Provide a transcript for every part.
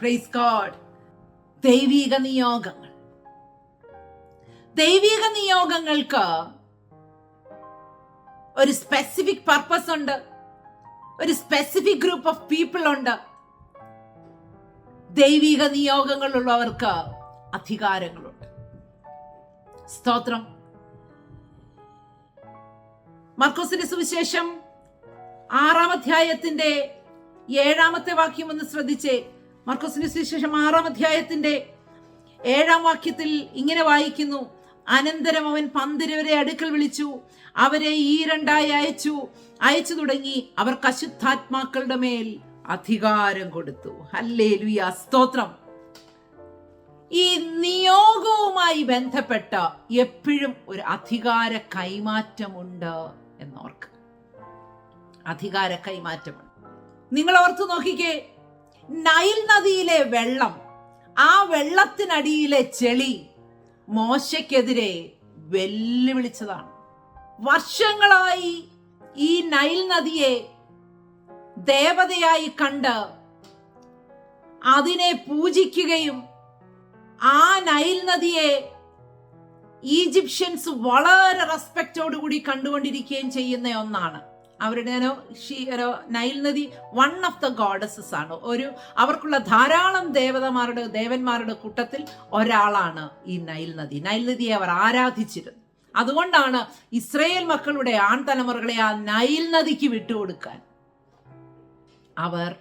Praise God ദൈവിക നിയോഗങ്ങൾ. ദൈവിക നിയോഗങ്ങൾക്ക് ഒരു സ്പെസിഫിക് പർപ്പസ് ഉണ്ട്. ഒരു സ്പെസിഫിക് ഗ്രൂപ്പ് ഓഫ് പീപ്പിൾ ഉണ്ട്. ദൈവിക നിയോഗങ്ങളുള്ളവർക്ക് അധികാരങ്ങളുണ്ട്. സ്തോത്രം. മർക്കോസിന്റെ സുവിശേഷം ആറാം അധ്യായത്തിന്റെ ഏഴാമത്തെ വാക്യം ഒന്ന് ശ്രദ്ധിച്ചേ. മർക്കോസിന്റെ സുവിശേഷം ആറാം അധ്യായത്തിന്റെ ഏഴാം വാക്യത്തിൽ ഇങ്ങനെ വായിക്കുന്നു. അനന്തരം അവൻ പന്തിരവരെ അടുക്കൽ വിളിച്ചു. അവരെ ഈ രണ്ടായി അയച്ചു. അയച്ചു തുടങ്ങി. അവർ അശുദ്ധാത്മാക്കളുടെ മേൽ അധികാരം കൊടുത്തു. ഹല്ലേ സ്തോത്രം. ഈ നിയോഗവുമായി ബന്ധപ്പെട്ട എപ്പോഴും ഒരു അധികാര കൈമാറ്റമുണ്ട് എന്നോർക്ക് അധികാര കൈമാറ്റമുണ്ട്. നിങ്ങൾ ഓർത്തു നോക്കിക്കേ. നൈൽ നദിയിലെ വെള്ളം ആ വെള്ളത്തിനടിയിലെ ചെളി മോശയ്ക്കെതിരെ വെല്ലുവിളിച്ചതാണ്. വർഷങ്ങളായി ഈ നൈൽ നദിയെ ദേവതയായി കണ്ട് അതിനെ പൂജിക്കുകയും ആ നൈൽ നദിയെ ഈജിപ്ഷ്യൻസ് വളരെ റെസ്പെക്റ്റോടുകൂടി കണ്ടുകൊണ്ടിരിക്കുകയും ചെയ്യുന്ന ഒന്നാണ്. അവരുടെ ഒരു ഷീ- നൈൽ നദി വൺ ഓഫ് ദ ഗോഡസസ് ആണ്. ഒരു അവർക്കുള്ള ധാരാളം ദേവതമാരുടെ ദേവന്മാരുടെ കൂട്ടത്തിൽ ഒരാളാണ് ഈ നൈൽ നദി. നൈൽ നദിയെ അവർ ആരാധിച്ചിരുന്നു. അതുകൊണ്ടാണ് ഇസ്രയേൽ മക്കളുടെ ആൺതലമുറകളെ ആ നൈൽ നദിക്ക് വിട്ടുകൊടുക്കാൻ. അവർ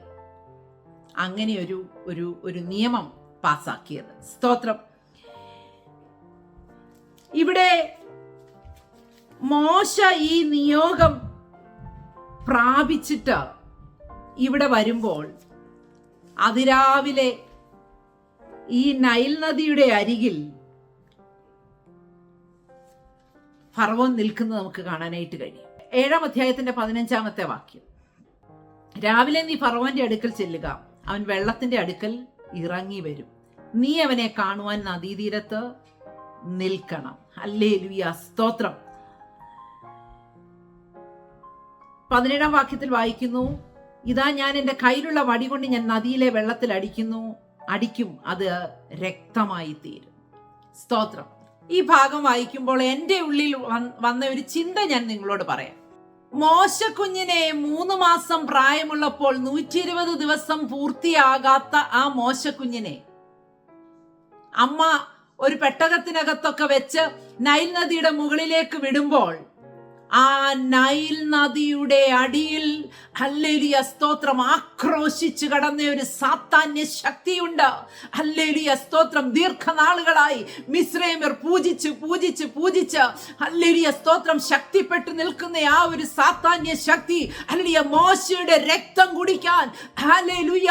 അങ്ങനെ ഒരു ഒരു ഒരു നിയമം പാസാക്കിയത്. സ്തോത്രം. ഇവിടെ മോശ ഈ നിയോഗം പ്രാപിച്ചിട്ട് ഇവിടെ വരുമ്പോൾ അതിരാവിലെ ഈ നൈൽ നദിയുടെ അരികിൽ ഫറവോൻ നിൽക്കുന്നത് നമുക്ക് കാണാനായിട്ട് കഴിയും. ഏഴാം അധ്യായത്തിന്റെ പതിനഞ്ചാമത്തെ വാക്യം. രാവിലെ നീ ഫറവോന്റെ അടുക്കൽ ചെല്ലുക. അവൻ വെള്ളത്തിന്റെ അടുക്കൽ ഇറങ്ങി വരും. നീ അവനെ കാണുവാൻ നദീതീരത്ത് നിൽക്കണം. അല്ലേ ലുയ സ്തോത്രം. പതിനേഴാം വാക്യത്തിൽ വായിക്കുന്നു ഇതാ ഞാൻ എന്റെ കയ്യിലുള്ള വടി കൊണ്ട് ഞാൻ നദിയിലെ വെള്ളത്തിൽ അടിക്കുന്നു അടിക്കും അത് രക്തമായി തീരും. സ്തോത്രം. ഈ ഭാഗം വായിക്കുമ്പോൾ എന്റെ ഉള്ളിൽ വന്ന- ഒരു ചിന്ത ഞാൻ നിങ്ങളോട് പറയാം. മോശക്കുഞ്ഞിനെ മൂന്ന് മാസം പ്രായമുള്ളപ്പോൾ നൂറ്റി ഇരുപത് ദിവസം പൂർത്തിയാകാത്ത ആ മോശക്കുഞ്ഞിനെ അമ്മ ഒരു പെട്ടകത്തിനകത്തൊക്കെ വെച്ച് നൈൽ നദിയുടെ മുകളിലേക്ക് വിടുമ്പോൾ ആ നൈൽ നദിയുടെ അടിയിൽ ഹല്ലേലിയ സ്തോത്രം ആക്രോശിച്ചു കടന്ന ഒരു സാത്താന്യ ശക്തിയുണ്ട്. ഹല്ലേലിയ സ്തോത്രം ദീർഘനാളുകളായി മിശ്രേമർ പൂജിച്ച് പൂജിച്ച് പൂജിച്ച് ഹല്ലേലിയ സ്തോത്രം ശക്തിപ്പെട്ടു നിൽക്കുന്ന ആ ഒരു സാത്താന്യ ശക്തി ഹല്ലേലിയ മോശയുടെ രക്തം കുടിക്കാൻ ഹല്ലേലൂയ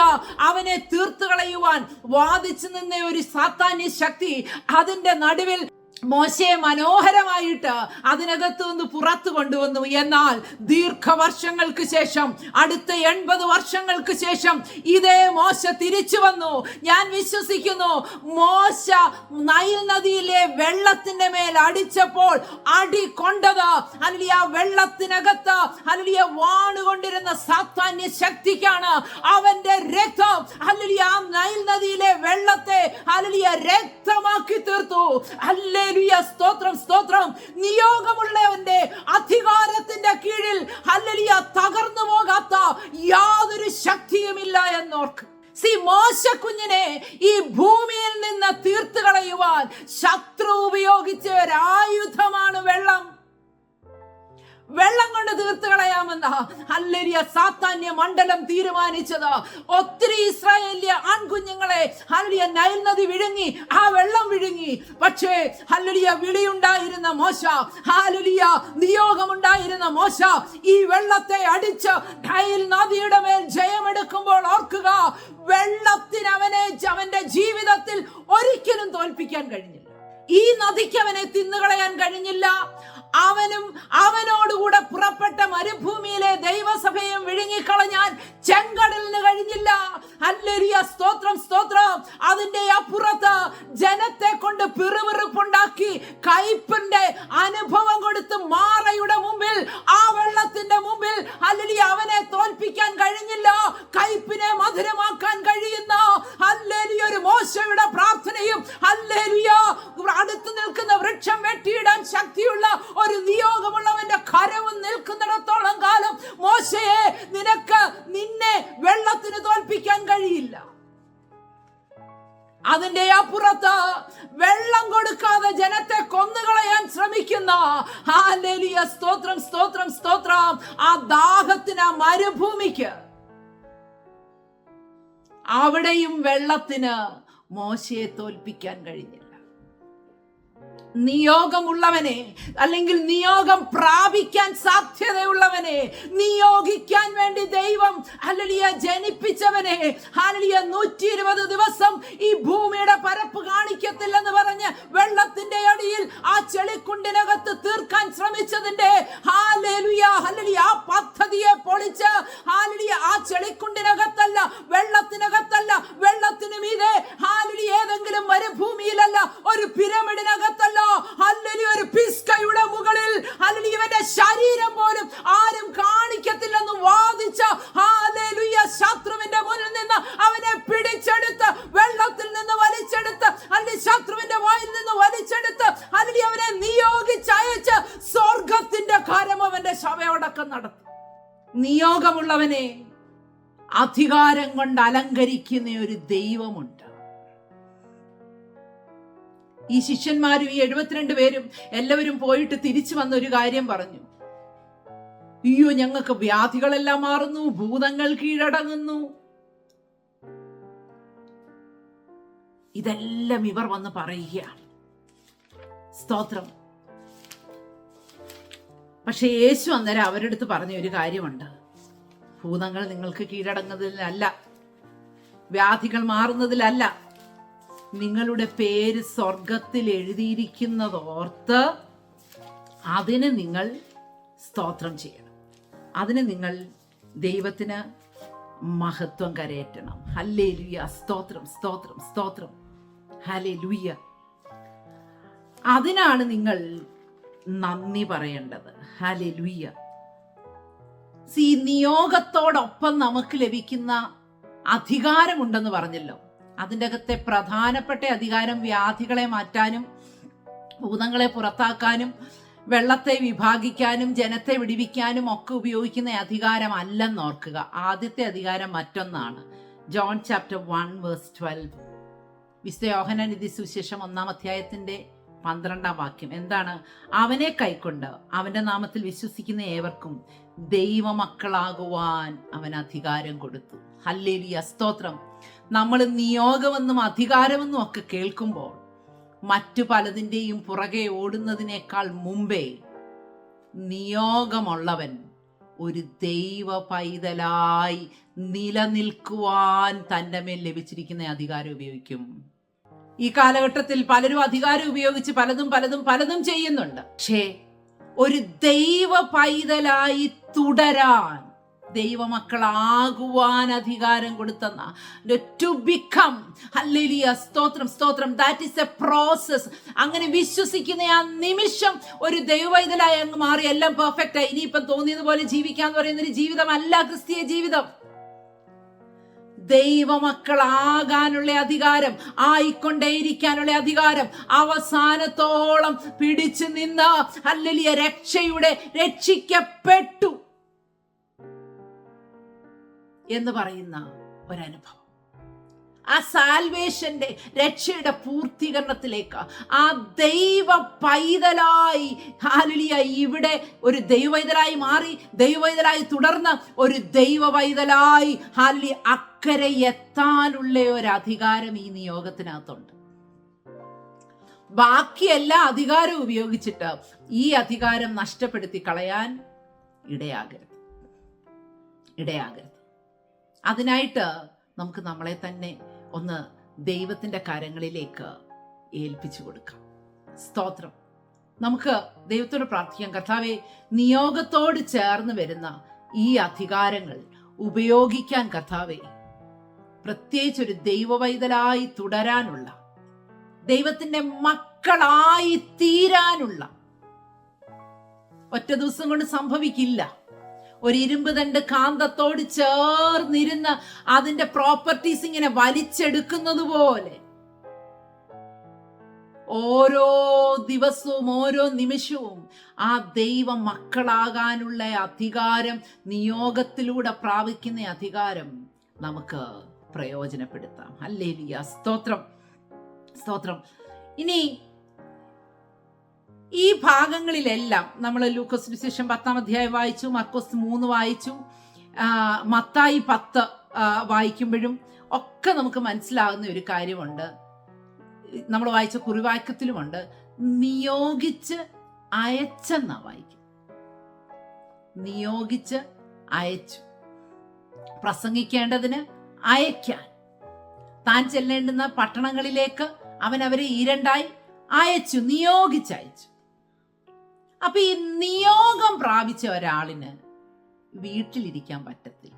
അവനെ തീർത്തു കളയുവാൻ വാദിച്ചു നിന്ന ഒരു സാത്താന്യ ശക്തി അതിന്റെ നടുവിൽ മോശയെ മനോഹരമായിട്ട് അതിനകത്ത് നിന്ന് പുറത്തു കൊണ്ടുവന്നു. എന്നാൽ ദീർഘവർഷങ്ങൾക്ക് ശേഷം അടുത്ത എൺപത് വർഷങ്ങൾക്ക് ശേഷം ഇതേ മോശ തിരിച്ചു വന്നു. ഞാൻ വിശ്വസിക്കുന്നു മോശ നൈൽ നദിയിലെ വെള്ളത്തിന്റെ മേൽ അടിച്ചപ്പോൾ അടി കൊണ്ടത് അല്ലെങ്കിൽ ആ വെള്ളത്തിനകത്ത് അല്ലെങ്കിൽ വാണുകൊണ്ടിരുന്ന സാത്താന്യ ശക്തിക്കാണ് അവന്റെ രക്തം. അല്ലെങ്കിൽ ആ നൈൽ നദിയിലെ വെള്ളത്തെ അല്ലെങ്കിൽ രക്തമാക്കി തീർത്തു. അല്ലേലുയ സ്തോത്രം സ്തോത്രം. നിയോഗമുള്ളവന്റെ പക്ഷേ ഹല്ലുലിയ വിളിയുണ്ടായിരുന്ന മോശ. ഹാലുലിയ നിയോഗമുണ്ടായിരുന്ന മോശ. ഈ വെള്ളത്തെ അടിച്ച് നൈൽ നദിയുടെ മേൽ ജയമെടുക്കുമ്പോൾ ഓർക്കുക വെള്ളത്തിന് അവനെ അവന്റെ ജീവിതത്തിൽ ഒരിക്കലും തോൽപ്പിക്കാൻ കഴിഞ്ഞില്ല. ഈ നദിക്ക് അവനെ തിന്നുകളയാൻ കഴിഞ്ഞില്ല. അവനും അവനോടുകൂടെ പുറപ്പെട്ട മരുഭൂമിയിലെ ദൈവസഭയും വിഴുങ്ങിക്കളഞ്ഞാൻ ചെങ്കടലിന് കഴിഞ്ഞില്ല. ഹല്ലേലൂയ സ്തോത്രം സ്തോത്രം. അതിന്റെ അപ്പുറത്ത് ജനത്തെ കൊണ്ട് പിറുവിറുപ്പുണ്ടാക്കി കയ്പിന്റെ അനുഭവം കൊടുത്ത് മാറയുടെ മുമ്പിൽ ആ വെള്ളത്തിന്റെ മുമ്പിൽ അല്ലെങ്കിൽ അവനെ തോൽപ്പിക്കാൻ കഴിഞ്ഞില്ല കയ്പിനെ മധുരമാക്കാൻ കഴിയുന്ന അല്ലേലിയ ഒരു മോശയുടെ പ്രാർത്ഥനയും അല്ലേലിയോ അടുത്ത് നിൽക്കുന്ന വൃക്ഷം വെട്ടിയിടാൻ ശക്തിയുള്ള ഒരു നിയോഗമുള്ളവന്റെ കരവും നിൽക്കുന്നിടത്തോളം കാലം മോശയെ അതിന്റെ അപ്പുറത്ത് വെള്ളം കൊടുക്കാതെ ജനത്തെ കൊന്നുകളയാൻ ശ്രമിക്കുന്ന സ്തോത്രം സ്തോത്രം സ്തോത്രം. ആ ദാഹത്തിന് ആ മരുഭൂമിക്ക്. അവിടെയും വെള്ളത്തിന് മോശയെ തോൽപ്പിക്കാൻ കഴിഞ്ഞില്ല. നിയോഗമുള്ളവനെ അല്ലെങ്കിൽ നിയോഗം പ്രാപിക്കാൻ സാധ്യതയുള്ളവനെ നിയോഗിക്കാൻ വേണ്ടി ദൈവം ഹലലിയ ജനിപ്പിച്ചവനെ. ഹലലിയ നൂറ്റി ഇരുപത് ദിവസം ഈ ഭൂമിയുടെ പരപ്പ് കാണിക്കത്തില്ലെന്ന് പറഞ്ഞ് വെള്ളത്തിന്റെ അടിയിൽ ആ ചെളിക്കുണ്ടിനകത്ത് തീർക്കാൻ ശ്രമിച്ചതിന്റെ ആ പദ്ധതിയെ പൊളിച്ച് ഹാലലിയ ആ ചെളിക്കുണ്ടിനകത്തല്ല വെള്ളത്തിനകത്തല്ല വെള്ളത്തിന് മീതെ ഹാലലി ഏതെങ്കിലും മരുഭൂമിയിലല്ല ഒരു പിരമിഡിനകത്തല്ല. ഹല്ലലി ഒരു പിസ്കയുടെ മുകളിൽ ഹല്ലലി ഇവന്റെ ശരീരം പോലും ആരും കാണിക്കത്തില്ലെന്ന് വാദിച്ച ശത്രുവിന്റെ മുന്നിൽ നിന്ന് അവനെ പിടിച്ചെടുത്ത് വെള്ളത്തിൽ നിന്ന് വലിച്ചെടുത്ത് അല്ലെങ്കിൽ ശത്രുവിന്റെ വായിൽ നിന്ന് വലിച്ചെടുത്ത് അല്ലെങ്കിൽ അവനെ നിയോഗിച്ചയച്ച് സ്വർഗത്തിന്റെ കാര്യം അവന്റെ ശവയോടക്കം നടത്തി. നിയോഗമുള്ളവനെ അധികാരം കൊണ്ട് അലങ്കരിക്കുന്ന ഒരു ദൈവമുണ്ട്. ഈ ശിഷ്യന്മാരും ഈ എഴുപത്തിരണ്ട് പേരും എല്ലാവരും പോയിട്ട് തിരിച്ചു വന്ന ഒരു കാര്യം പറഞ്ഞു. അയ്യോ ഞങ്ങൾക്ക് വ്യാധികളെല്ലാം മാറുന്നു ഭൂതങ്ങൾ കീഴടങ്ങുന്നു. ഇതെല്ലാം ഇവർ വന്ന് പറയുകയാണ് സ്തോത്രം. പക്ഷെ യേശു അന്നേരം അവരുടെ അടുത്ത് പറഞ്ഞ ഒരു കാര്യമുണ്ട്. ഭൂതങ്ങൾ നിങ്ങൾക്ക് കീഴടങ്ങുന്നതിലല്ല വ്യാധികൾ മാറുന്നതിലല്ല. നിങ്ങളുടെ പേര് സ്വർഗത്തിൽ എഴുതിയിരിക്കുന്നതോർത്ത് അതിന് നിങ്ങൾ സ്തോത്രം ചെയ്യണം. അതിന് നിങ്ങൾ ദൈവത്തിന് മഹത്വം കരയറ്റണം. ഹല്ലേ ലുയ്യ സ്തോത്രം സ്തോത്രം സ്തോത്രം. ഹലേ ലുയ്യ അതിനാണ് നിങ്ങൾ നന്ദി പറയേണ്ടത്. ഹലേ ലുയ്യ സി നിയോഗത്തോടൊപ്പം നമുക്ക് ലഭിക്കുന്ന അധികാരമുണ്ടെന്ന് പറഞ്ഞല്ലോ. അതിന്റെ അകത്തെ പ്രധാനപ്പെട്ട അധികാരം വ്യാധികളെ മാറ്റാനും ഭൂതങ്ങളെ പുറത്താക്കാനും വെള്ളത്തെ വിഭാഗിക്കാനും ജനത്തെ വിടിവിക്കാനും ഒക്കെ ഉപയോഗിക്കുന്ന അധികാരം അല്ലെന്ന് ഓർക്കുക. ആദ്യത്തെ അധികാരം മറ്റൊന്നാണ്. John chapter one verse twelve. വിശുദ്ധ യോഹനൻ ഇത് സുവിശേഷം ഒന്നാം അധ്യായത്തിന്റെ പന്ത്രണ്ടാം വാക്യം. എന്താണ്? അവനെ കൈക്കൊണ്ട് അവന്റെ നാമത്തിൽ വിശ്വസിക്കുന്ന ഏവർക്കും ദൈവമക്കളാകുവാൻ അവൻ അധികാരം കൊടുത്തു. ഹല്ലേലിയ. സ്തോത്രം. നമ്മൾ നിയോഗമെന്നും അധികാരമെന്നും ഒക്കെ കേൾക്കുമ്പോൾ മറ്റു പലതിന്റെയും പുറകെ ഓടുന്നതിനേക്കാൾ മുമ്പേ നിയോഗമുള്ളവൻ ഒരു ദൈവ പൈതലായി നിലനിൽക്കുവാൻ തന്റെ മേൽ ലഭിച്ചിരിക്കുന്ന അധികാരം ഉപയോഗിക്കും. ഈ കാലഘട്ടത്തിൽ പലരും അധികാരം ഉപയോഗിച്ച് പലതും പലതും പലതും ചെയ്യുന്നുണ്ട്. പക്ഷേ ഒരു ദൈവ പൈതലായി തുടരാൻ ദൈവമക്കളാകുവാൻ അധികാരം കൊടുത്തെന്ന. To become hallelujah. സ്തോത്രം സ്തോത്രം. ദാറ്റ് ഈസ് എ പ്രോസസ് അങ്ങനെ വിശ്വസിക്കുന്ന ആ നിമിഷം ഒരു ദൈവവൈതലായി അങ്ങ് മാറി. എല്ലാം പെർഫെക്റ്റ് ആയി. ഇനിയിപ്പം തോന്നിയതുപോലെ ജീവിക്കാന്ന് പറയുന്ന ഒരു ജീവിതമല്ല ക്രിസ്തീയ ജീവിതം. ദൈവമക്കളാകാനുള്ള അധികാരം ആയിക്കൊണ്ടേയിരിക്കാനുള്ള അധികാരം അവസാനത്തോളം പിടിച്ചു നിന്ന് അല്ലലിയ രക്ഷയുടെ രക്ഷിക്കപ്പെട്ടു. എന്ന് പറയുന്ന ഒരനുഭവം. ആ സാൽവേഷന്റെ രക്ഷയുടെ പൂർത്തീകരണത്തിലേക്ക് ആ ദൈവ പൈതലായി ഹാലുലിയ ഇവിടെ ഒരു ദൈവവൈതലായി മാറി ദൈവവൈതലായി തുടർന്ന് ഒരു ദൈവ പൈതലായി ഹാലുലി അക്കരെ എത്താനുള്ള ഒരു അധികാരം ഈ നിയോഗത്തിനകത്തുണ്ട്. ബാക്കി എല്ലാ അധികാരവും ഉപയോഗിച്ചിട്ട് ഈ അധികാരം നഷ്ടപ്പെടുത്തി കളയാൻ ഇടയാകരുത്. ഇടയാകരുത്. അതിനായിട്ട് നമുക്ക് നമ്മളെ തന്നെ ഒന്ന് ദൈവത്തിന്റെ കരങ്ങളിലേക്ക് ഏൽപ്പിച്ചു കൊടുക്കാം. സ്തോത്രം. നമുക്ക് ദൈവത്തോട് പ്രാർത്ഥിക്കാം. കർത്താവെ നിയോഗത്തോട് ചേർന്ന് വരുന്ന ഈ അധികാരങ്ങൾ ഉപയോഗിക്കാൻ കർത്താവെ പ്രത്യേകിച്ച് ഒരു ദൈവവൈതലായി തുടരാനുള്ള ദൈവത്തിന്റെ മക്കളായി തീരാനുള്ള ഒറ്റ ദിവസം കൊണ്ട് സംഭവിക്കില്ല. ഒരു ഇരുമ്പ് തണ്ട് കാന്തത്തോട് ചേർന്നിരുന്ന് അതിന്റെ പ്രോപ്പർട്ടീസ് ഇങ്ങനെ വലിച്ചെടുക്കുന്നത് പോലെ. ഓരോ ദിവസവും ഓരോ നിമിഷവും ആ ദൈവ മക്കളാകാനുള്ള അധികാരം നിയോഗത്തിലൂടെ പ്രാപിക്കുന്ന അധികാരം നമുക്ക് പ്രയോജനപ്പെടുത്താം. അല്ലേ സ്തോത്രം. സ്തോത്രം. ഇനി ഈ ഭാഗങ്ങളിലെല്ലാം നമ്മൾ ലൂക്കോസ് ശേഷം പത്താം അധ്യായം വായിച്ചു മർക്കോസ് മൂന്ന് വായിച്ചു മത്തായി പത്ത് വായിക്കുമ്പോഴും ഒക്കെ നമുക്ക് മനസ്സിലാകുന്ന ഒരു കാര്യമുണ്ട്. നമ്മൾ വായിച്ച കുറിവാക്യത്തിലുമുണ്ട് നിയോഗിച്ച് അയച്ചെന്നാ വായിക്കും നിയോഗിച്ച് അയച്ചു. പ്രസംഗിക്കേണ്ടതിന് അയക്കാൻ. താൻ ചെല്ലേണ്ടുന്ന പട്ടണങ്ങളിലേക്ക് അവൻ അവരെ ഈരണ്ടായി അയച്ചു നിയോഗിച്ചയച്ചു. അപ്പൊ ഈ നിയോഗം പ്രാപിച്ച ഒരാളിന് വീട്ടിലിരിക്കാൻ പറ്റത്തില്ല.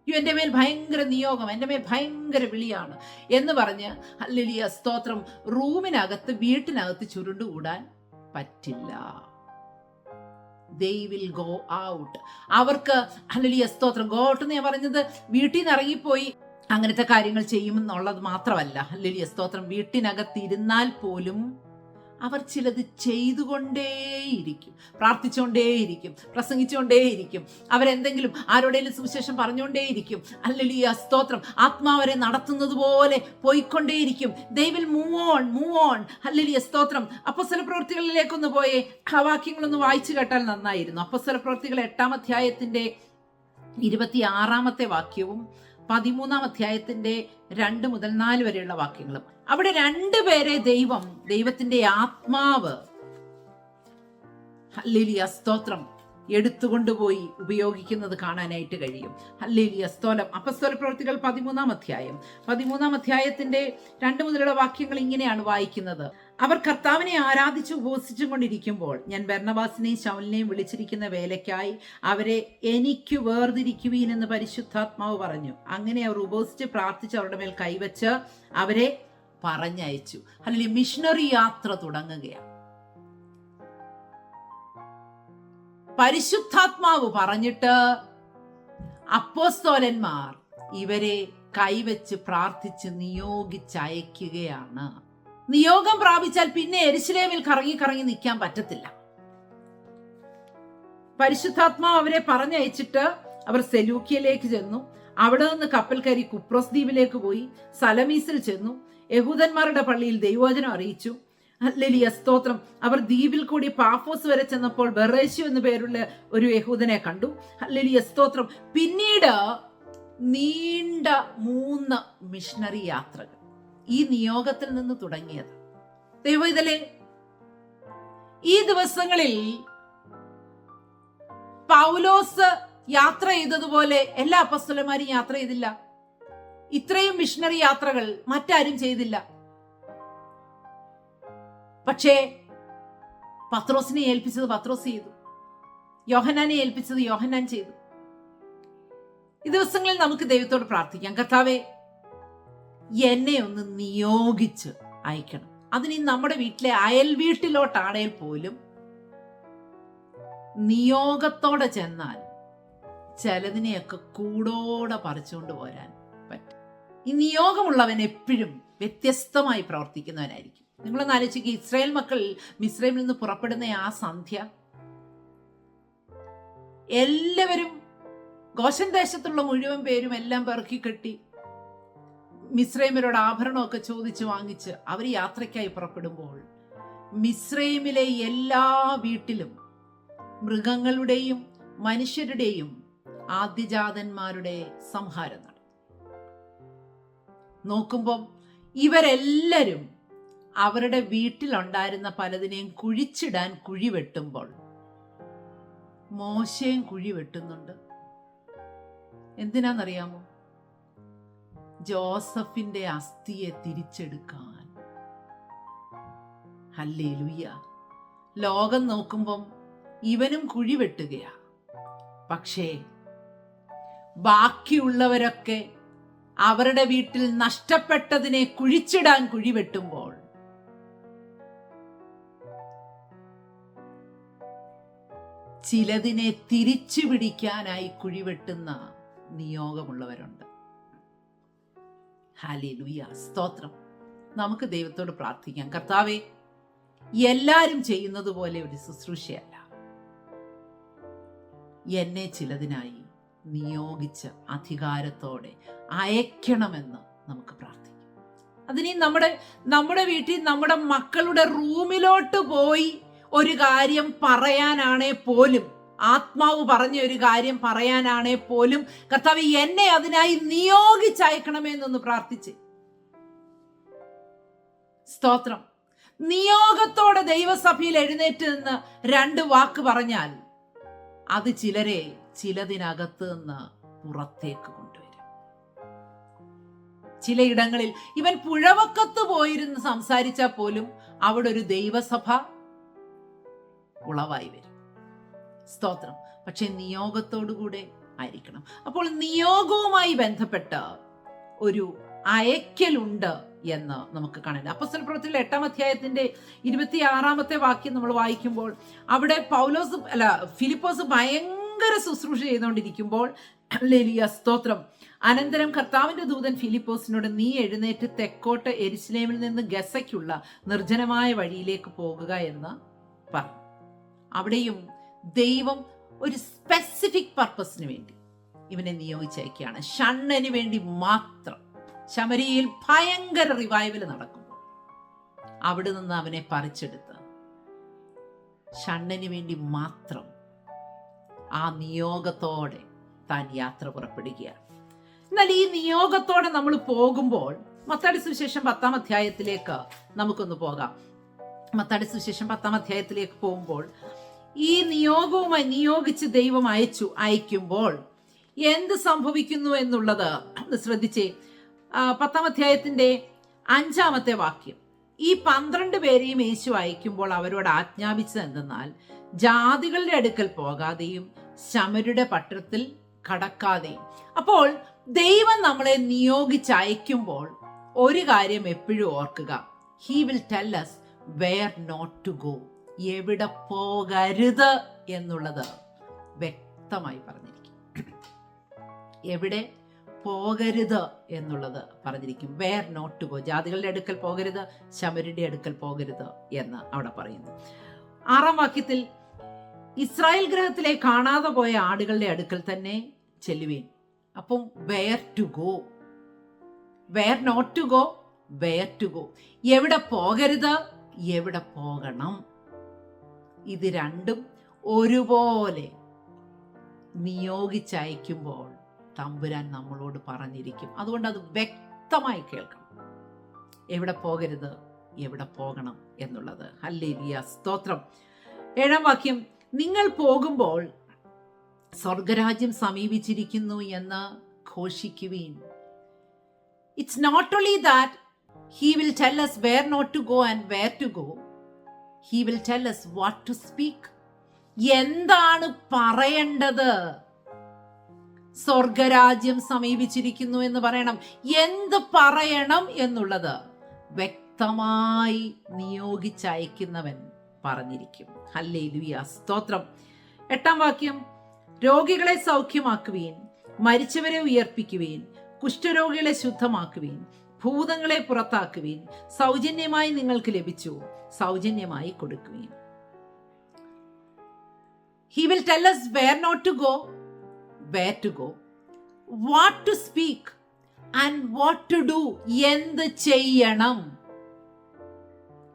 അയ്യോ എന്റെ മേൽ ഭയങ്കര നിയോഗം എന്റെ മേൽ ഭയങ്കര വിളിയാണ് എന്ന് പറഞ്ഞ് അല്ലലിയ സ്തോത്രം റൂമിനകത്ത് വീട്ടിനകത്ത് ചുരുണ്ടുകൂടാൻ പറ്റില്ല. ദേ വിൽ ഗോ ഔട്ട് അവർക്ക് അല്ലലിയ സ്തോത്രം ഗോ ഔട്ട് എന്ന് ഞാൻ പറഞ്ഞത് വീട്ടിൽ നിന്ന് ഇറങ്ങിപ്പോയി അങ്ങനത്തെ കാര്യങ്ങൾ ചെയ്യുമെന്നുള്ളത് മാത്രമല്ല. അല്ലലിയ സ്തോത്രം വീട്ടിനകത്തിരുന്നാൽ പോലും അവർ ചിലത് ചെയ്തുകൊണ്ടേയിരിക്കും പ്രാർത്ഥിച്ചുകൊണ്ടേയിരിക്കും പ്രസംഗിച്ചുകൊണ്ടേയിരിക്കും അവരെന്തെങ്കിലും ആരോടെങ്കിലും സുവിശേഷം പറഞ്ഞുകൊണ്ടേയിരിക്കും. അല്ലെങ്കിൽ സ്തോത്രം. ആത്മാവരെ നടത്തുന്നത് പോലെ പോയിക്കൊണ്ടേയിരിക്കും. ദൈവിൽ മൂവ് ഓൺ മൂവ് ഓൺ അല്ലെങ്കിൽ സ്തോത്രം. അപ്പസ്വല പ്രവൃത്തികളിലേക്കൊന്ന് പോയേ. ആ വാക്യങ്ങളൊന്ന് വായിച്ചു കേട്ടാൽ നന്നായിരുന്നു. അപ്പസ്വല പ്രവൃത്തികൾ എട്ടാം അധ്യായത്തിന്റെ ഇരുപത്തി ആറാമത്തെ വാക്യവും പതിമൂന്നാം അധ്യായത്തിന്റെ രണ്ട് മുതൽ നാല് വരെയുള്ള വാക്യങ്ങളും. അവിടെ രണ്ടുപേരെ ദൈവം ദൈവത്തിന്റെ ആത്മാവ് ഹല്ലിലി സ്തോത്രം എടുത്തുകൊണ്ടുപോയി ഉപയോഗിക്കുന്നത് കാണാനായിട്ട് കഴിയും. ഹല്ലിലി സ്തോലം അപ്പസ്തോല പ്രവൃത്തികൾ പതിമൂന്നാം അധ്യായം. പതിമൂന്നാം അധ്യായത്തിന്റെ രണ്ട് മുതലുള്ള വാക്യങ്ങൾ ഇങ്ങനെയാണ് വായിക്കുന്നത്. അവർ കർത്താവിനെ ആരാധിച്ചു ഉപവസിച്ചും കൊണ്ടിരിക്കുമ്പോൾ ഞാൻ ബർണബാസിനെയും ശൗലിനെയും വിളിച്ചിരിക്കുന്ന വേലയ്ക്കായി അവരെ എനിക്ക് വേർതിരിക്കുവീൻ എന്ന് പരിശുദ്ധാത്മാവ് പറഞ്ഞു. അങ്ങനെ അവർ ഉപവസിച്ച് പ്രാർത്ഥിച്ച് അവരുടെ മേൽ കൈവച്ച് അവരെ പറഞ്ഞയച്ചു. അല്ലെങ്കിൽ മിഷണറി യാത്ര തുടങ്ങുകയാണ്. പരിശുദ്ധാത്മാവ് പറഞ്ഞിട്ട് അപ്പോസ്തോലന്മാർ ഇവരെ കൈവച്ച് പ്രാർത്ഥിച്ച് നിയോഗിച്ചയക്കുകയാണ്. നിയോഗം പ്രാപിച്ചാൽ പിന്നെ എരിശിലേമിൽ കറങ്ങി കറങ്ങി നിൽക്കാൻ പറ്റത്തില്ല. പരിശുദ്ധാത്മാവ് അവരെ പറഞ്ഞയച്ചിട്ട് അവർ സെലൂക്കിയയിലേക്ക് ചെന്നു. അവിടെ നിന്ന് കപ്പൽ കയറി കുപ്രോസ് ദ്വീപിലേക്ക് പോയി സലമീസിൽ ചെന്നു. യഹൂദന്മാരുടെ പള്ളിയിൽ ദൈവോചനം അറിയിച്ചു. ഹല്ലേലൂയ സ്തോത്രം. അവർ ദ്വീപിൽ കൂടി പാഫോസ് വരെ ചെന്നപ്പോൾ ബെറേശു എന്നു പേരുള്ള ഒരു യഹൂദനെ കണ്ടു. ഹല്ലേലൂയ സ്തോത്രം. പിന്നീട് നീണ്ട മൂന്ന് മിഷണറി യാത്രകൾ. ഈ നിയോഗത്തിൽ നിന്ന് തുടങ്ങിയത്. ദൈവം ഇതിലെ ഈ ദിവസങ്ങളിൽ പൗലോസ് യാത്ര ചെയ്തതുപോലെ എല്ലാ അപ്പസ്തലന്മാരും യാത്ര ചെയ്തില്ല. ഇത്രയും മിഷണറി യാത്രകൾ മറ്റാരും ചെയ്തില്ല. പക്ഷേ പത്രോസിനെ ഏൽപ്പിച്ചത് പത്രോസ് ചെയ്തു. യോഹനാനെ ഏൽപ്പിച്ചത് യോഹനാൻ ചെയ്തു. ഈ ദിവസങ്ങളിൽ നമുക്ക് ദൈവത്തോട് പ്രാർത്ഥിക്കാം. കർത്താവെ എന്നെ ഒന്ന് നിയോഗിച്ച് അയക്കണം. അതിനി നമ്മുടെ വീട്ടിലെ അയൽ വീട്ടിലോട്ടാണേൽ പോലും നിയോഗത്തോടെ ചെന്നാൽ ചിലതിനെയൊക്കെ കൂടോടെ പറിച്ചുകൊണ്ട് പോരാൻ പറ്റും. ഈ നിയോഗമുള്ളവൻ എപ്പോഴും വ്യത്യസ്തമായി പ്രവർത്തിക്കുന്നവനായിരിക്കും. നിങ്ങളൊന്ന് ആലോചിക്കുക ഇസ്രായേൽ മക്കൾ മിസ്രൈമിൽ നിന്ന് പുറപ്പെടുന്ന ആ സന്ധ്യ. എല്ലാവരും ഗോശൻ ദേശത്തുള്ള മുഴുവൻ പേരും എല്ലാം പെറുക്കി കെട്ടി മിസ്രൈമരോട് ആഭരണമൊക്കെ ചോദിച്ച് വാങ്ങിച്ച് അവർ യാത്രയ്ക്കായി പുറപ്പെടുമ്പോൾ മിസ്രൈമിലെ എല്ലാ വീട്ടിലും മൃഗങ്ങളുടെയും മനുഷ്യരുടെയും ആദ്യജാതന്മാരുടെ സംഹാരം നടന്നു. നോക്കുമ്പം ഇവരെല്ലാവരും അവരുടെ വീട്ടിലുണ്ടായിരുന്ന പലതിനെയും കുഴിച്ചിടാൻ കുഴി വെട്ടുമ്പോൾ മോശയും കുഴി വെട്ടുന്നുണ്ട്. എന്തിനാന്നറിയാമോ? ജോസഫിന്റെ അസ്ഥിയെ തിരിച്ചെടുക്കാൻ. ഹല്ലേ ലുയ്യ ലോകം നോക്കുമ്പം ഇവനും കുഴി വെട്ടുകയാ. പക്ഷേ ബാക്കിയുള്ളവരൊക്കെ അവരുടെ വീട്ടിൽ നഷ്ടപ്പെട്ടതിനെ കുഴിച്ചിടാൻ കുഴി വെട്ടുമ്പോൾ ചിലതിനെ തിരിച്ചു പിടിക്കാനായി കുഴിവെട്ടുന്ന നിയോഗമുള്ളവരുണ്ട്. ഹാലിലുയ സ്തോത്രം. നമുക്ക് ദൈവത്തോട് പ്രാർത്ഥിക്കാം. കർത്താവേ എല്ലാരും ചെയ്യുന്നത് പോലെ ഒരു ശുശ്രൂഷയല്ല. എന്നെ ചിലതിനായി നിയോഗിച്ച അധികാരത്തോടെ അയക്കണമെന്ന് നമുക്ക് പ്രാർത്ഥിക്കാം. അതിനി നമ്മുടെ നമ്മുടെ വീട്ടിൽ നമ്മുടെ മക്കളുടെ റൂമിലോട്ട് പോയി ഒരു കാര്യം പറയാനാണേ പോലും ആത്മാവ് പറഞ്ഞ ഒരു കാര്യം പറയാനാണേ പോലും കർത്താവ് എന്നെ അതിനായി നിയോഗിച്ചയക്കണമെന്നൊന്ന് പ്രാർത്ഥിച്ച്. സ്തോത്രം. നിയോഗത്തോടെ ദൈവസഭയിൽ എഴുന്നേറ്റ് നിന്ന് രണ്ട് വാക്ക് പറഞ്ഞാൽ അത് ചിലരെ ചിലതിനകത്ത് നിന്ന് പുറത്തേക്ക് കൊണ്ടുവരും. ചിലയിടങ്ങളിൽ ഇവൻ പുഴവക്കത്ത് പോയിരുന്ന് സംസാരിച്ചാൽ പോലും അവിടെ ഒരു ദൈവസഭ ഉളവായി വരും. സ്തോത്രം. പക്ഷെ നിയോഗത്തോടുകൂടെ ആയിരിക്കണം. അപ്പോൾ നിയോഗവുമായി ബന്ധപ്പെട്ട ഒരു അയക്കലുണ്ട് എന്ന് നമുക്ക് കാണില്ല അപ്പസ്തല പ്രവൃത്തിയിലെ എട്ടാം അധ്യായത്തിന്റെ ഇരുപത്തി ആറാമത്തെ വാക്യം നമ്മൾ വായിക്കുമ്പോൾ അവിടെ പൗലോസ് അല്ല ഫിലിപ്പോസ് ഭയങ്കര ശുശ്രൂഷ ചെയ്തുകൊണ്ടിരിക്കുമ്പോൾ ലലിയ സ്തോത്രം. അനന്തരം കർത്താവിന്റെ ദൂതൻ ഫിലിപ്പോസിനോട് നീ എഴുന്നേറ്റ് തെക്കോട്ട് എരിശിലേമിൽ നിന്ന് ഗസയ്ക്കുള്ള നിർജനമായ വഴിയിലേക്ക് പോകുക എന്ന് പറഞ്ഞു. അവിടെയും ദൈവം ഒരു സ്പെസിഫിക് പർപ്പസിന് വേണ്ടി ഇവനെ നിയോഗിച്ചയക്കുകയാണ്. ഷണ്ണന് വേണ്ടി മാത്രം. ശമരിയിൽ ഭയങ്കര റിവൈവൽ നടക്കുമ്പോൾ അവിടെ നിന്ന് അവനെ പറിച്ചെടുത്ത് ഷണ്ണന് വേണ്ടി മാത്രം ആ നിയോഗത്തോടെ താൻ യാത്ര പുറപ്പെടുകയാണ്. എന്നാൽ ഈ നിയോഗത്തോടെ നമ്മൾ പോകുമ്പോൾ മത്താടി സുവിശേഷം പത്താം അധ്യായത്തിലേക്ക് നമുക്കൊന്ന് പോകാം. മത്താടി സുവിശേഷം പത്താം അധ്യായത്തിലേക്ക് പോകുമ്പോൾ ഈ നിയോഗവുമായി നിയോഗിച്ച് ദൈവം അയച്ചു അയക്കുമ്പോൾ എന്ത് സംഭവിക്കുന്നു എന്നുള്ളത് ശ്രദ്ധിച്ചേ. പത്താം അധ്യായത്തിന്റെ അഞ്ചാമത്തെ വാക്യം. ഈ പന്ത്രണ്ട് പേരെയും യേശു അയക്കുമ്പോൾ അവരോട് ആജ്ഞാപിച്ചത് എന്തെന്നാൽ ജാതികളുടെ അടുക്കൽ പോകാതെയും ശമരുടെ പട്ടത്തിൽ കടക്കാതെയും. അപ്പോൾ ദൈവം നമ്മളെ നിയോഗിച്ചയക്കുമ്പോൾ ഒരു കാര്യം എപ്പോഴും ഓർക്കുക. He will tell us where not to go എവിടെ പോകരുത് എന്നുള്ളത് വ്യക്തമായി പറഞ്ഞിരിക്കും. എവിടെ പോകരുത് എന്നുള്ളത് പറഞ്ഞിരിക്കും. വേർ നോട്ട് ഗോ ജാതികളുടെ അടുക്കൽ പോകരുത് ശമരുടെ അടുക്കൽ പോകരുത് എന്ന് അവിടെ പറയുന്നു. ആറാം വാക്യത്തിൽ ഇസ്രായേൽ ഗ്രഹത്തിലെ കാണാതെ പോയ ആടുകളുടെ അടുക്കൽ തന്നെ ചെല്ലുവേൻ. അപ്പം where to go where not to go where to go എവിടെ പോകരുത്? എവിടെ പോകണം? ഇത് രണ്ടും ഒരുപോലെ നിയോഗിച്ചയക്കുമ്പോൾ തമ്പുരാൻ നമ്മളോട് പറഞ്ഞിരിക്കും. അതുകൊണ്ട് അത് വ്യക്തമായി കേൾക്കണം. എവിടെ പോകരുത് എവിടെ പോകണം എന്നുള്ളത്. ഹല്ലേലിയ. സ്തോത്രം. ഏഴാം വാക്യം. നിങ്ങൾ പോകുമ്പോൾ സ്വർഗരാജ്യം സമീപിച്ചിരിക്കുന്നു എന്ന് ഘോഷിക്കുവീൻ. It's not only that he will tell us where not to go and where to go he will tell us what to speak എന്താണ് പറയേണ്ടത്? സ്വർഗരാജ്യം സമീപിച്ചിരിക്കുന്നു എന്ന് പറയണം. എന്ത് പറയണം എന്നുള്ളത് വ്യക്തമായി നിയോഗിച്ചയക്കുന്നവൻ പറഞ്ഞിരിക്കും. ഹല്ലേ ലുയ സ്തോത്രം. എട്ടാം വാക്യം. രോഗികളെ സൗഖ്യമാക്കുവീൻ മരിച്ചവരെ ഉയർപ്പിക്കുവീൻ കുഷ്ഠരോഗികളെ ശുദ്ധമാക്കുവീൻ ഭൂതങ്ങളെ പുറത്താക്കുവീൻ. സൗജന്യമായി നിങ്ങൾക്ക് ലഭിച്ചു. സൗജന്യമായി കൊടുക്കുവീൻ. He will tell us where not to go where to go what to speak and what to do എന്ത് ചെയ്യണം?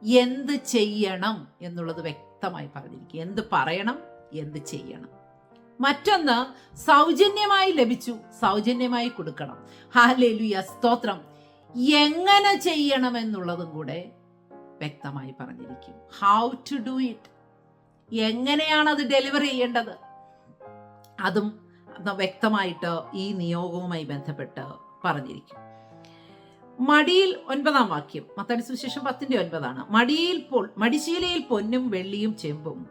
എന്ത് ചെയ്യണം എന്നുള്ളത് വ്യക്തമായി പറഞ്ഞിരിക്കും എന്ത് പറയണം എന്ത് ചെയ്യണം. മറ്റൊന്ന് സൗജന്യമായി ലഭിച്ചു. സൗജന്യമായി കൊടുക്കണം. ഹാലേലുയ സ്തോത്രം. എങ്ങനെ ചെയ്യണമെന്നുള്ളതും കൂടെ വ്യക്തമായി പറഞ്ഞിരിക്കും. ഹൗ ടു ഡു ഇറ്റ് എങ്ങനെയാണ് അത് ഡെലിവറി ചെയ്യേണ്ടത്? അതും വ്യക്തമായിട്ട് ഈ നിയോഗവുമായി ബന്ധപ്പെട്ട് പറഞ്ഞിരിക്കും. മടിയിൽ ഒൻപതാം വാക്യം മത്തടി സുവിശേഷം പത്തിന്റെ ഒൻപതാണ്. മടിയിൽ പൊ മടിശീലയിൽ പൊന്നും വെള്ളിയും ചെമ്പും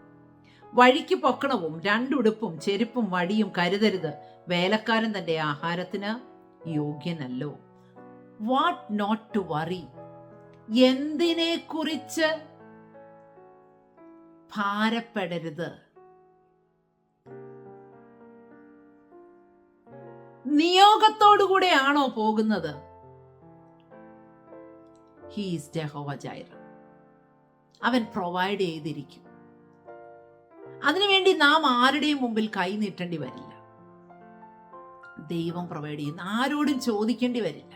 വഴിക്ക് പൊക്കണവും രണ്ടുടുപ്പും ചെരുപ്പും വടിയും കരുതരുത്. വേലക്കാരൻ തന്റെ ആഹാരത്തിന് യോഗ്യനല്ലോ. വാട്ട് നോട്ട് ടു വറി എന്തിനെ കുറിച്ച് ഭാരപ്പെടരുത്? നിയോഗത്തോടുകൂടെയാണോ പോകുന്നത്? ഹീസ് ജഹോവ ജൈറ അവൻ പ്രൊവൈഡ് ചെയ്തിരിക്കും. അതിനുവേണ്ടി നാം ആരുടെയും മുമ്പിൽ കൈ നീട്ടേണ്ടി വരില്ല. ദൈവം പ്രൊവൈഡ് ചെയ്യുന്ന. ആരോടും ചോദിക്കേണ്ടി വരില്ല.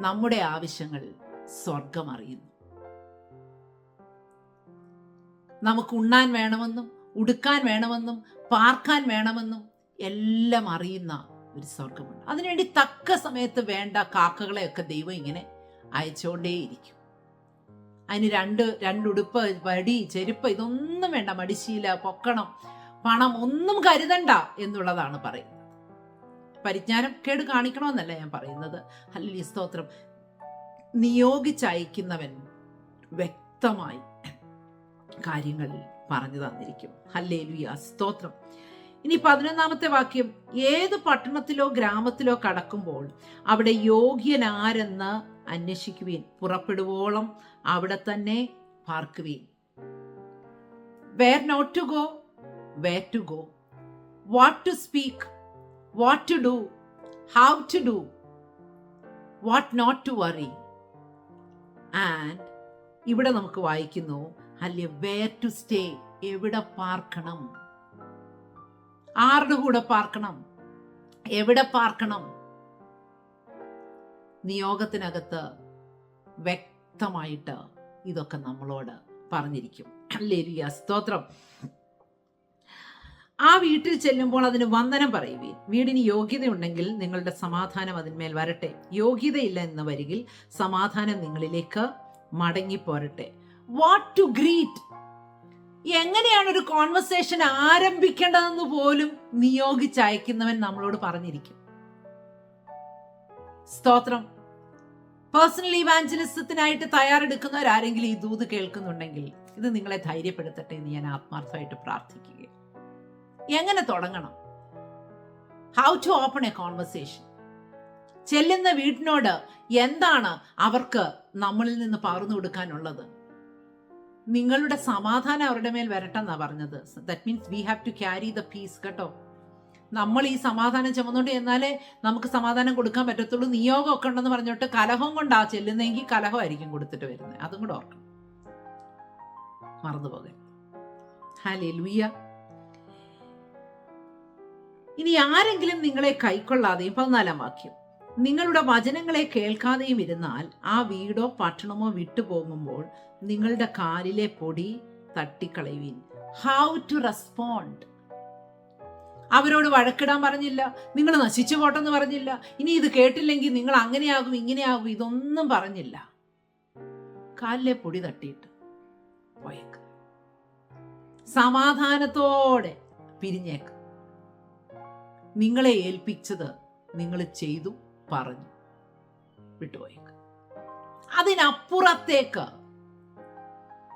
നമ്മുടെ ആവശ്യങ്ങൾ സ്വർഗം അറിയുന്നു. നമുക്ക് ഉണ്ണാൻ വേണമെന്നും ഉടുക്കാൻ വേണമെന്നും പാർക്കാൻ വേണമെന്നും എല്ലാം അറിയുന്ന ഒരു സ്വർഗമുണ്ട്. അതിനുവേണ്ടി തക്ക സമയത്ത് വേണ്ട കാക്കകളെയൊക്കെ ദൈവം ഇങ്ങനെ അയച്ചുകൊണ്ടേയിരിക്കും. അതിന് രണ്ട് രണ്ടുടുപ്പ് വടി ചെരുപ്പ് ഇതൊന്നും വേണ്ട. മടിശീല പൊക്കണം പണം ഒന്നും കരുതണ്ട എന്നുള്ളതാണ് പറയുന്നത്. പരിജ്ഞാനം കേട് കാണിക്കണമെന്നല്ല ഞാൻ പറയുന്നത്. അല്ലെങ്കിൽ സ്തോത്രം. നിയോഗിച്ചയക്കുന്നവൻ വ്യക്തമായി കാര്യങ്ങൾ പറഞ്ഞു തന്നിരിക്കും. ഹല്ലേലുയ സ്തോത്രം. ഇനി പതിനൊന്നാമത്തെ വാക്യം. ഏത് പട്ടണത്തിലോ ഗ്രാമത്തിലോ കടക്കുമ്പോൾ അവിടെ യോഗ്യനാരെന്ന് അന്വേഷിക്കുവീൻ. പുറപ്പെടുവോളം അവിടെ തന്നെ പാർക്കുവീൻ. Where not to go where to go. What to speak what to do how to do what not to worry and ഇവിടെ നമുക്ക് വായിക്കുന്നു അല്ലെ വേർ ടു സ്റ്റേ എവിടെ പാർക്കണം? ആരുടെ കൂടെ പാർക്കണം? എവിടെ പാർക്കണം? നിയോഗത്തിനകത്ത് വ്യക്തമായിട്ട് ഇതൊക്കെ നമ്മളോട് പറഞ്ഞിരിക്കും. അല്ലേലിയ സ്തോത്രം. ആ വീട്ടിൽ ചെല്ലുമ്പോൾ അതിന് വന്ദനം പറയുവീൻ. വീടിന് യോഗ്യതയുണ്ടെങ്കിൽ നിങ്ങളുടെ സമാധാനം അതിന്മേൽ വരട്ടെ. യോഗ്യതയില്ല എന്ന് വരികിൽ സമാധാനം നിങ്ങളിലേക്ക് മടങ്ങിപ്പോരട്ടെ. വാട്ട് ടു ഗ്രീറ്റ് എങ്ങനെയാണ് ഒരു കോൺവെർസേഷൻ ആരംഭിക്കേണ്ടതെന്ന് പോലും നിയോഗിച്ചയക്കുന്നവൻ നമ്മളോട് പറഞ്ഞിരിക്കും. സ്തോത്രം. പേഴ്സണൽ ഇവാഞ്ചലിസത്തിനായിട്ട് തയ്യാറെടുക്കുന്നവരാരെങ്കിലും ഈ ദൂത് കേൾക്കുന്നുണ്ടെങ്കിൽ ഇത് നിങ്ങളെ ധൈര്യപ്പെടുത്തട്ടെ എന്ന് ഞാൻ ആത്മാർത്ഥമായിട്ട് പ്രാർത്ഥിക്കുക എങ്ങനെ തുടങ്ങണം? How to open a conversation ചെല്ലുന്ന വീടിനോട് എന്താണ് അവർക്ക് നമ്മളിൽ നിന്ന് പകർന്നു കൊടുക്കാനുള്ളത്? നിങ്ങളുടെ സമാധാനം അവരുടെ മേൽ വരട്ടെന്നാ പറഞ്ഞത്. That means we have to carry the peace കേട്ടോ? നമ്മൾ ഈ സമാധാനം ചുമന്നുകൊണ്ട് എന്നാലേ നമുക്ക് സമാധാനം കൊടുക്കാൻ പറ്റത്തുള്ളൂ. നിയോഗം ഒക്കെ ഉണ്ടെന്ന് പറഞ്ഞിട്ട് കലഹം കൊണ്ടാ ചെല്ലുന്നെങ്കിൽ കലഹമായിരിക്കും കൊടുത്തിട്ട് വരുന്നത്. അതും കൂടെ ഓർക്കണം. മറന്നുപോകരുത്. ഹാലേ ലുയ്യ ഇനി ആരെങ്കിലും നിങ്ങളെ കൈക്കൊള്ളാതെയും പതിനാലാം വാക്യം നിങ്ങളുടെ വചനങ്ങളെ കേൾക്കാതെയും ഇരുന്നാൽ ആ വീടോ പട്ടണമോ വിട്ടുപോകുമ്പോൾ നിങ്ങളുടെ കാലിലെ പൊടി തട്ടിക്കളയുവിൻ. ഹൗ ടു റെസ്പോണ്ട് അവരോട് വഴക്കിടാൻ പറഞ്ഞില്ല നിങ്ങൾ നശിച്ചു പോട്ടെന്ന് പറഞ്ഞില്ല ഇനി ഇത് കേട്ടില്ലെങ്കിൽ നിങ്ങൾ അങ്ങനെയാകും ഇങ്ങനെയാകും ഇതൊന്നും പറഞ്ഞില്ല. കാലിലെ പൊടി തട്ടിയിട്ട് പോയേക്ക്. സമാധാനത്തോടെ പിരിഞ്ഞേക്ക്. നിങ്ങളെ ഏൽപ്പിച്ചത് നിങ്ങൾ ചെയ്തു പറഞ്ഞു. വിട്ടുപോയേക്ക്. അതിനപ്പുറത്തേക്ക്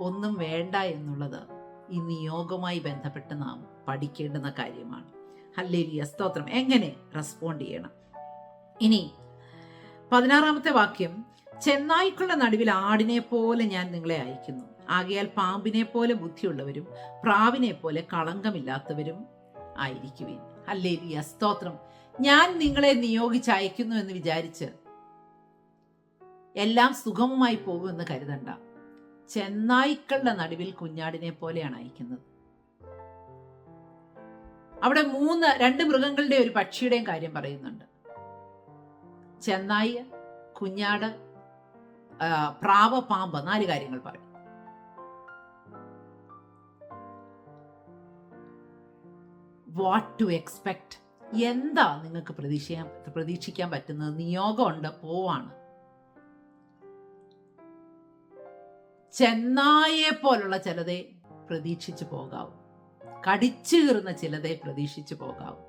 ഒന്നും വേണ്ട എന്നുള്ളത് ഈ നിയോഗവുമായി ബന്ധപ്പെട്ട് നാം പഠിക്കേണ്ടുന്ന കാര്യമാണ്. ഹല്ലേലിയ സ്തോത്രം. എങ്ങനെ? റെസ്പോണ്ട് ചെയ്യണം. ഇനി പതിനാറാമത്തെ വാക്യം. ചെന്നായ്ക്കളുടെ നടുവിൽ ആടിനെ പോലെ ഞാൻ നിങ്ങളെ അയക്കുന്നു. ആകയാൽ പാമ്പിനെ പോലെ ബുദ്ധിയുള്ളവരും പ്രാവിനെ പോലെ കളങ്കമില്ലാത്തവരും ആയിരിക്കുവിൻ. ഹല്ലേലിയ സ്തോത്രം. ഞാൻ നിങ്ങളെ നിയോഗിച്ച് അയക്കുന്നു എന്ന് വിചാരിച്ച് എല്ലാം സുഗമമായി പോകുമെന്ന് കരുതണ്ട. ചെന്നായ്ക്കളുടെ നടുവിൽ കുഞ്ഞാടിനെ പോലെയാണ് അയക്കുന്നത്. അവിടെ മൂന്ന് രണ്ട് മൃഗങ്ങളുടെ ഒരു പക്ഷിയുടെയും കാര്യം പറയുന്നുണ്ട്. ചെന്നായി കുഞ്ഞാട് പ്രാവ പാമ്പ് നാല് കാര്യങ്ങൾ പറയും. വാട്ട് ടു എക്സ്പെക്ട് എന്താ നിങ്ങൾക്ക് പ്രതീക്ഷിക്കാൻ പ്രതീക്ഷിക്കാൻ പറ്റുന്നത്? നിയോഗമുണ്ട് പോവാണ്. ചെന്നായെ പോലുള്ള ചിലതേ പ്രതീക്ഷിച്ചു പോകാവും. കടിച്ചു കീറുന്ന ചിലതേ പ്രതീക്ഷിച്ചു പോകാവും.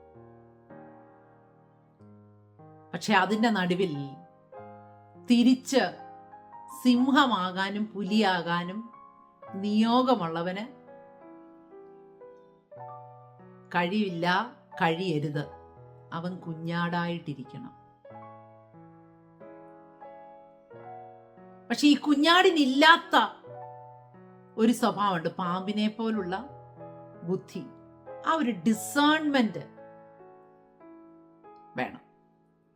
പക്ഷെ അതിന്റെ നടുവിൽ തിരിച്ച് സിംഹമാകാനും പുലിയാകാനും നിയോഗമുള്ളവന് കഴിയില്ല കഴിയരുത്. അവൻ കുഞ്ഞാടായിട്ടിരിക്കണം. പക്ഷെ ഈ കുഞ്ഞാടിനില്ലാത്ത ഒരു സ്വഭാവമുണ്ട്. പാമ്പിനെ പോലുള്ള ബുദ്ധി. ആ ഒരു ഡിസേൺമെന്റ് വേണം.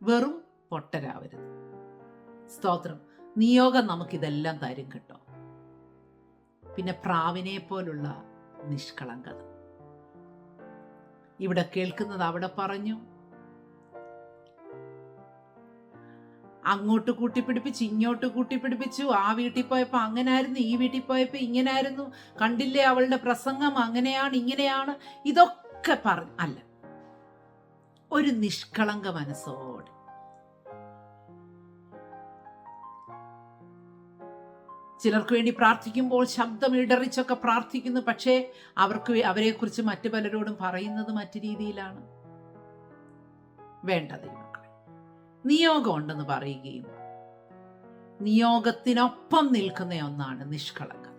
വെറും പൊട്ടരാവരുത്. സ്തോത്രം. നിയോഗം നമുക്കിതെല്ലാം തരും കേട്ടോ. പിന്നെ പ്രാവിനെ പോലുള്ള നിഷ്കളങ്കത. ഇവിടെ കേൾക്കുന്നത് അവിടെ പറഞ്ഞു. അങ്ങോട്ട് കൂട്ടിപ്പിടിപ്പിച്ച് ഇങ്ങോട്ട് കൂട്ടിപ്പിടിപ്പിച്ചു. ആ വീട്ടിൽ പോയപ്പോൾ അങ്ങനായിരുന്നു ഈ വീട്ടിൽ പോയപ്പോൾ ഇങ്ങനായിരുന്നു. കണ്ടില്ലേ അവളുടെ പ്രസംഗം? അങ്ങനെയാണ് ഇങ്ങനെയാണ്. ഇതൊക്കെ പറഞ്ഞു അല്ല ഒരു നിഷ്കളങ്ക മനസ്സോടെ ചിലർക്ക് വേണ്ടി പ്രാർത്ഥിക്കുമ്പോൾ ശബ്ദം ഇടറിച്ചൊക്കെ പ്രാർത്ഥിക്കുന്നു പക്ഷേ അവർക്ക് അവരെക്കുറിച്ച് മറ്റു പലരോടും പറയുന്നത് മറ്റു രീതിയിലാണ്. വേണ്ട ദൈവമക്കളെ നിയോഗം ഉണ്ടെന്ന് പറയുകയും നിയോഗത്തിനൊപ്പം നിൽക്കുന്ന ഒന്നാണ് നിഷ്കളങ്കത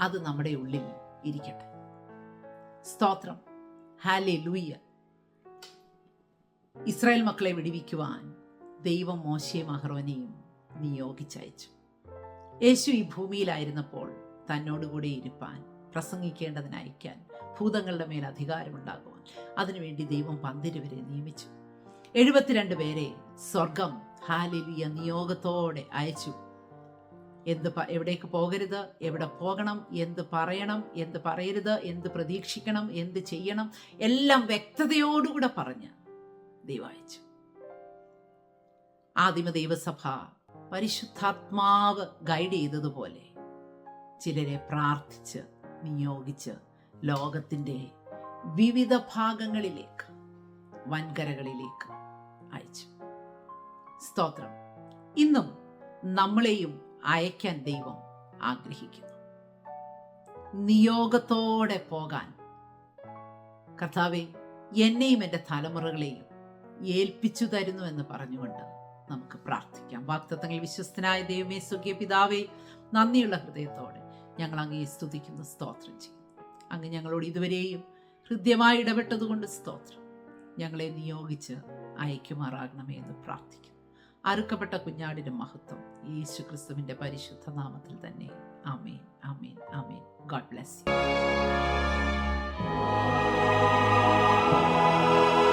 അത് നമ്മുടെ ഉള്ളിൽ ഇരിക്കട്ടെ. സ്തോത്രം. ഹാലി ലൂയ്യ ഇസ്രായേൽ മക്കളെ വിടിവിക്കുവാൻ ദൈവം മോശയും അഹ്റോനെയും നിയോഗിച്ചയച്ചു. യേശു ഈ ഭൂമിയിലായിരുന്നപ്പോൾ തന്നോടുകൂടി ഇരുപ്പാൻ പ്രസംഗിക്കേണ്ടതിന് അയക്കാൻ ഭൂതങ്ങളുടെ മേൽ അധികാരമുണ്ടാകുവാൻ അതിനുവേണ്ടി ദൈവം പന്തിരുവരെ നിയമിച്ചു. എഴുപത്തിരണ്ട് പേരെ സ്വർഗം ഹാലിലിയ നിയോഗത്തോടെ അയച്ചു. എന്ത് എവിടേക്ക് പോകരുത്? എവിടെ പോകണം? എന്ത് പറയണം? എന്ത് പറയരുത്? എന്ത് പ്രതീക്ഷിക്കണം? എന്ത് ചെയ്യണം? എല്ലാം വ്യക്തതയോടുകൂടെ പറഞ്ഞ് ദൈവം അയച്ചു. ആദിമ ദൈവസഭ പരിശുദ്ധാത്മാവ് ഗൈഡ് ചെയ്തതുപോലെ ചിലരെ പ്രാർത്ഥിച്ച് നിയോഗിച്ച് ലോകത്തിന്റെ വിവിധ ഭാഗങ്ങളിലേക്ക് വൻകരകളിലേക്ക് അയച്ചു. സ്തോത്രം. ഇന്നും നമ്മളെയും അയക്കാൻ ദൈവം ആഗ്രഹിക്കുന്നു. നിയോഗത്തോടെ പോകാൻ കർത്താവെ എന്നെയും എന്റെ തലമുറകളെയും ഏൽപ്പിച്ചു തരുന്നു എന്ന് പറഞ്ഞുകൊണ്ട് നമുക്ക് പ്രാർത്ഥിക്കാം. വാക്തത്വങ്ങൾ വിശ്വസ്തനായ ദൈവമേ സുഖ്യ പിതാവേ നന്ദിയുള്ള ഹൃദയത്തോടെ ഞങ്ങൾ അങ്ങയെ സ്തുതിക്കുന്ന സ്തോത്രം ചെയ്യും അങ്ങ് ഞങ്ങളോട് ഇതുവരെയും ഹൃദ്യമായി ഇടപെട്ടതുകൊണ്ട് സ്തോത്രം. ഞങ്ങളെ നിയോഗിച്ച് അയക്കുമാറാകണമേ എന്ന് പ്രാർത്ഥിക്കും അറുക്കപ്പെട്ട കുഞ്ഞാടിന്റെ മഹത്വം യേശു ക്രിസ്തുവിന്റെ പരിശുദ്ധ നാമത്തിൽ തന്നെ. ആമേൻ ആമേൻ ആമേൻ. God bless you.